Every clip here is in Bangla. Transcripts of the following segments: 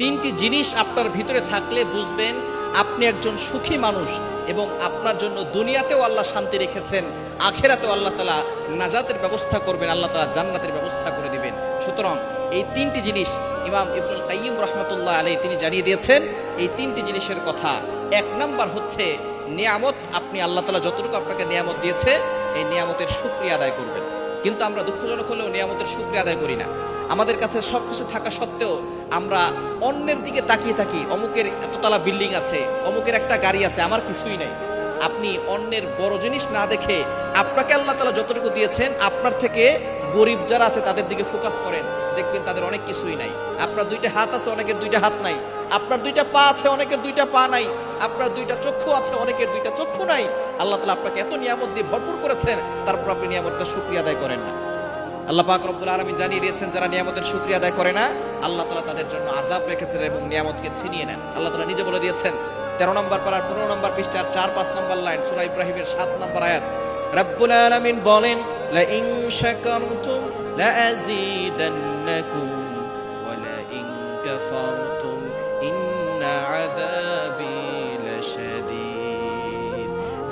তিনটি জিনিস আপনার ভিতরে থাকলে বুঝবেন, আপনি একজন সুখী মানুষ এবং আপনার জন্য দুনিয়াতেও আল্লাহ শান্তি রেখেছেন, আখেরাতেও আল্লাহ তালা নাজাতের ব্যবস্থা করবেন, আল্লাহ তালা জান্নাতের ব্যবস্থা করে দিবেন। সুতরাং এই তিনটি জিনিস ইমাম ইবনুল কাইয়িম রহমতুল্লাহ আলী তিনি জানিয়ে দিয়েছেন, এই তিনটি জিনিসের কথা। এক নাম্বার হচ্ছে, নিয়ামত আপনি আল্লাহ তালা যতটুকু আপনাকে নিয়ামত দিয়েছে, এই নিয়ামতের সুক্রিয়া আদায় করবেন। কিন্তু আমরা দুঃখজনক হলেও নিয়ামতের সুক্রিয়া আদায় করি না। আমাদের কাছে সবকিছু থাকা সত্ত্বেও আমরা অন্যের দিকে তাকিয়ে থাকি, অমুকের এততলা বিল্ডিং আছে, অমুকের একটা গাড়ি আছে, আমার কিছুই নাই। আপনি অন্যের বড় জিনিস না দেখে আপনাকে আল্লাহ তালা যতটুকু দিয়েছেন, আপনার থেকে গরিব যারা আছে তাদের দিকে ফোকাস করেন, দেখবেন তাদের অনেক কিছুই নাই। আপনার দুইটা হাত আছে, অনেকের দুইটা হাত নাই। আপনার দুইটা পা আছে, অনেকের দুইটা পা নাই। আপনার দুইটা চক্ষু আছে, অনেকের দুইটা চক্ষু নাই। আল্লাহ তালা আপনাকে এত নিয়ামত দিয়ে ভরপুর করেছেন, তারপর আপনি নিয়ামতটা শুক্রিয়া আদায় করেন না। আল্লাহ পাক রব্বুল আলামিন জানিয়ে দিয়েছেন, যারা নিয়ামতের শুকরিয়া আদায় করে না, আল্লাহ তাআলা তাদের জন্য আযাব রেখেছেন এবং নিয়ামতকে ছিনিয়ে নেন। আল্লাহ তাআলা নিজে বলে দিয়েছেন, তেরো নম্বর পারার পনেরো নম্বর পৃষ্ঠার চার পাঁচ নম্বর লাইন, সূরা ইব্রাহিমের সাত নম্বর আয়াত, রব্বুল আলামিন বলেন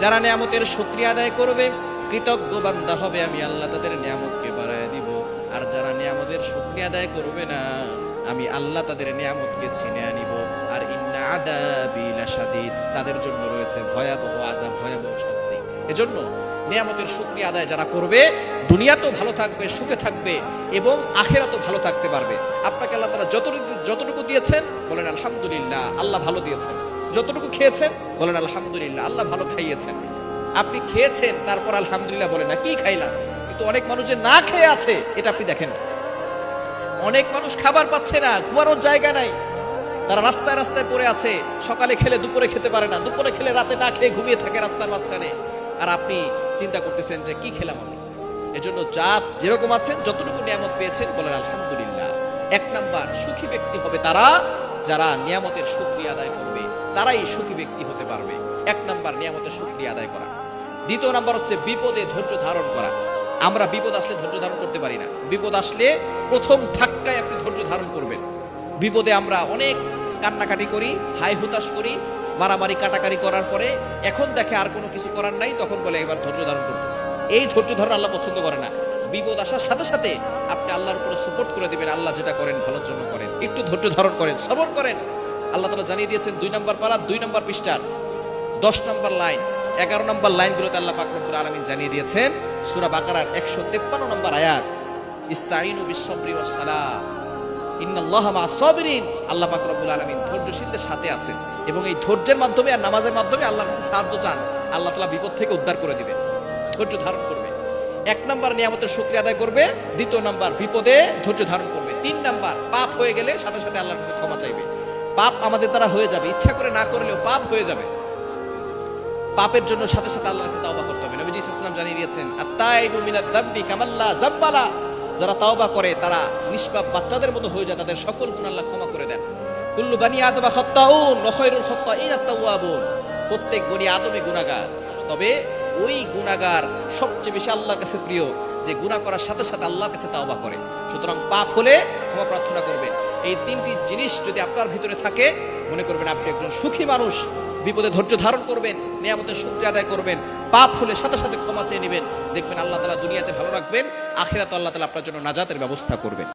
যারা নিয়ামতের শুকরিয়া আদায় করবে, কৃতজ্ঞ বান্দা হবে আমি, আল্লাহ তাদের নিয়ামতকে আর যারা নিয়ামতের শুকরিয়া আদায় করবে না, আমি আল্লাহ তাদের নিয়ামতকে ছিনে আনিব। আর তাদের জন্য রয়েছে ভয়াবহ আযাব, ভয়াবহ শাস্তি। এজন্য নিয়ামতের শুকরিয়া আদায় যারা করবে দুনিয়াতেও ভালো থাকবে, সুখে থাকবে, এবং আখেরাতেও ভালো থাকতে পারবে। আপনাকে আল্লাহ তারা যতটুকু যতটুকু দিয়েছেন, বলেন আলহামদুলিল্লাহ, আল্লাহ ভালো দিয়েছেন। যতটুকু খেয়েছেন, বলেন আলহামদুলিল্লাহ, আল্লাহ ভালো খাইয়েছেন। আপনি খেয়েছেন, তারপর আলহামদুলিল্লাহ বলেন না, কি খাইলাম? কিন্তু অনেক মানুষ যে না খেয়ে আছে, এটা আপনি দেখেন। অনেক মানুষ খাবার পাচ্ছে না, ঘুমানোর জায়গা নাই। তারা রাস্তায় রাস্তায় পড়ে আছে, সকালে খেলে দুপুরে খেতে পারে না, দুপুরে খেলে রাতে না খেয়ে ঘুমিয়ে থাকে রাস্তার মাঝখানে। আর আপনি চিন্তা করতেছেন যে কি খেলাম আমি? এজন্য জাত যেরকম আছেন, যতটুকু নিয়ামত পেয়েছেন, বলেন আলহামদুলিল্লাহ। এক নাম্বার, সুখী ব্যক্তি হবে তারা, যারা নিয়ামতের সুক্রিয়া আদায় করবে, তারাই সুখী ব্যক্তি হতে পারবে। এক নাম্বার, নিয়ামতের সুক্রিয়া আদায় করা। দ্বিতীয় নাম্বার হচ্ছে বিপদে ধৈর্য ধারণ করা। আমরা বিপদ আসলে ধৈর্য ধারণ করতে পারি না। বিপদ আসলে প্রথম ধাক্কায় আপনি ধৈর্য ধারণ করবেন। বিপদে আমরা অনেক কান্নাকাটি করি হাই হুতাশ করি, মারামারি কাটাকারি করার পরে এখন দেখে আর কোনো কিছু করার নাই, তখন বলে এবার ধৈর্য ধারণ করতেছে। এই ধৈর্য ধারণ আল্লাহ পছন্দ করে না। বিপদ আসার সাথে সাথে আপনি আল্লাহর উপরে সুপোর্ট করে দিবেন, আল্লাহ যেটা করেন ভালোর জন্য করেন। একটু ধৈর্য ধারণ করেন, সবর করেন। আল্লাহ তালা জানিয়ে দিয়েছেন, দুই নম্বর পাড়া, দুই নম্বর পৃষ্ঠার, দশ নম্বর লাইন। এগারো নম্বর লাইনগুলোতে আল্লাহ পাকরবুল আলমিন জানিয়ে দিয়েছেন, সুরা বাকারার একশো তেপ্পান্ন নম্বর আয়াত, ইস্তাইনু বিশ্বরি ও সালা ইন্নাল্লাহ মা সাবিরিন আল্লাহ আলামিন ধৈর্যশীলদের সাথে আছেন এবং এই ধৈর্যের মাধ্যমে আর নামাজের মাধ্যমে আল্লাহর কাছে সাহায্য চান, আল্লাহ তাআলা বিপদ থেকে উদ্ধার করে দিবেন, ধৈর্য ধারণ করবে। এক নাম্বার নিয়ামতের শুকরিয়া আদায় করবে, দ্বিতীয় নাম্বার বিপদে ধৈর্য ধারণ করবে। তিন নাম্বার, পাপ হয়ে গেলে সাথে সাথে আল্লাহর কাছে ক্ষমা চাইবে। পাপ আমাদের দ্বারা হয়ে যাবে, ইচ্ছা করে না করলেও পাপ হয়ে যাবে। পাপের জন্য সাথে সাথে আল্লাহর কাছে তাওবা করতে হবে। নবীজি ইসলাম জানিয়ে দিয়েছেন আত্তাইবু মিনাদ দাব্বি কামাল্লা জাব্বালা। যারা তাওবা করে, তারা নিষ্পাপ বাচ্চাদের মতো হয়ে যায়, তাদের সকল গুণ আল্লাহ ক্ষমা করে দেন। কুল্লু বানি আদমা খাত্তাউন ওয়া খায়রুল খাত্তাইন আত-তাওয়াবুন প্রত্যেক বনি আদমে গুনাহগার। তবে ওই গুনাহগার সবচেয়ে বেশি আল্লাহর কাছে প্রিয়, যে গুনাহ করার সাথে সাথে আল্লাহর কাছে তাওবা করে। সুতরাং পাপ হলে ক্ষমা প্রার্থনা করবেন। এই তিনটি জিনিস যদি আপনার ভিতরে থাকে, মনে করবেন আপনি একজন সুখী মানুষ। বিপদে ধৈর্য ধারণ করবেন, নিয়ামতের শক্তি আদায় করবেন, পাপ হলে সাথে সাথে ক্ষমা চেয়ে নেবেন। দেখবেন আল্লাহ তালা দুনিয়াতে ভালো রাখবেন, আখিরাত আল্লাহ তালা আপনার জন্য নাজাতের ব্যবস্থা করবেন।